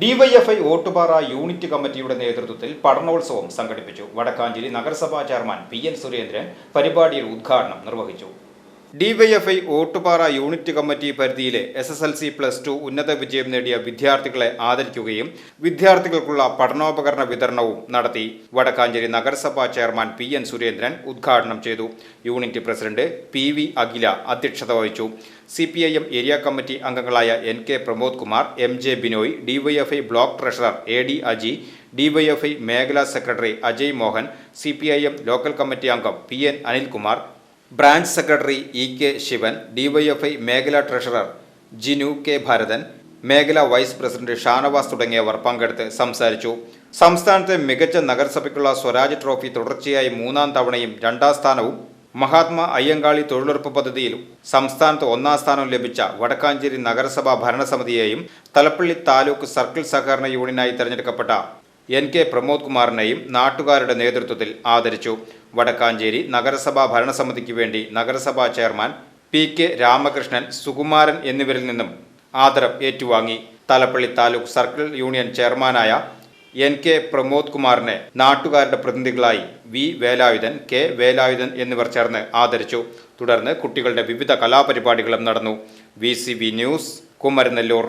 DYFI Ottupara unit കമ്മിറ്റിയുടെ നേതൃത്വത്തിൽ പഠനോത്സവം സംഘടിപ്പിച്ചു. വടക്കാഞ്ചേരി നഗരസഭാ ചെയർമാൻ പി എൻ സുരേന്ദ്രൻ പരിപാടിയുടെ ഉദ്ഘാടനം നിർവഹിച്ചു. ഡിവൈഎഫ്ഐ ഓട്ടുപാറ യൂണിറ്റ് കമ്മിറ്റി പരിധിയിലെ S S L C plus two ഉന്നത വിജയം നേടിയ വിദ്യാർത്ഥികളെ ആദരിക്കുകയും വിദ്യാർത്ഥികൾക്കുള്ള പഠനോപകരണ വിതരണവും നടത്തി വടക്കാഞ്ചേരി നഗരസഭാ ചെയർമാൻ പി എൻ സുരേന്ദ്രൻ ഉദ്ഘാടനം ചെയ്തു. Unit president P V Akhila അധ്യക്ഷത വഹിച്ചു. C P I M area committee അംഗങ്ങളായ N K Pramod Kumar M J Binoy DYFI block treasurer A D Aji DYFI മേഖലാ secretary Ajay Mohan C P I M local committee അംഗം P N Anilkumar branch secretary E K Sivan DYFI മേഖലാ treasurer Jinu K Bharathan മേഖലാ vice president Shanavas തുടങ്ങിയവർ പങ്കെടുത്ത് സംസാരിച്ചു. സംസ്ഥാനത്തെ മികച്ച നഗരസഭയ്ക്കുള്ള Swaraj trophy തുടർച്ചയായി മൂന്നാം തവണയും രണ്ടാം സ്ഥാനവും മഹാത്മാ അയ്യങ്കാളി തൊഴിലുറപ്പ് പദ്ധതിയിലും സംസ്ഥാനത്ത് ഒന്നാം സ്ഥാനം ലഭിച്ച വടക്കാഞ്ചേരി നഗരസഭാ ഭരണസമിതിയെയും തലപ്പള്ളി താലൂക്ക് സർക്കിൾ സഹകരണ യൂണിയനായി തെരഞ്ഞെടുക്കപ്പെട്ട എൻ കെ പ്രമോദ് കുമാറിനെയും നാട്ടുകാരുടെ നേതൃത്വത്തിൽ ആദരിച്ചു. വടക്കാഞ്ചേരി നഗരസഭാ ഭരണസമിതിക്ക് വേണ്ടി നഗരസഭാ chairman P K Ramakrishnan Sukumaran എന്നിവരിൽ നിന്നും ആദരം ഏറ്റുവാങ്ങി. തലപ്പള്ളി താലൂക്ക് സർക്കിൾ യൂണിയൻ ചെയർമാനായ എൻ കെ പ്രമോദ് കുമാറിനെ നാട്ടുകാരുടെ പ്രതിനിധികളായി വി വേലായുധൻ കെ വേലായുധൻ എന്നിവർ ചേർന്ന് ആദരിച്ചു. തുടർന്ന് കുട്ടികളുടെ വിവിധ കലാപരിപാടികളും നടന്നു. V news Kumaranellur.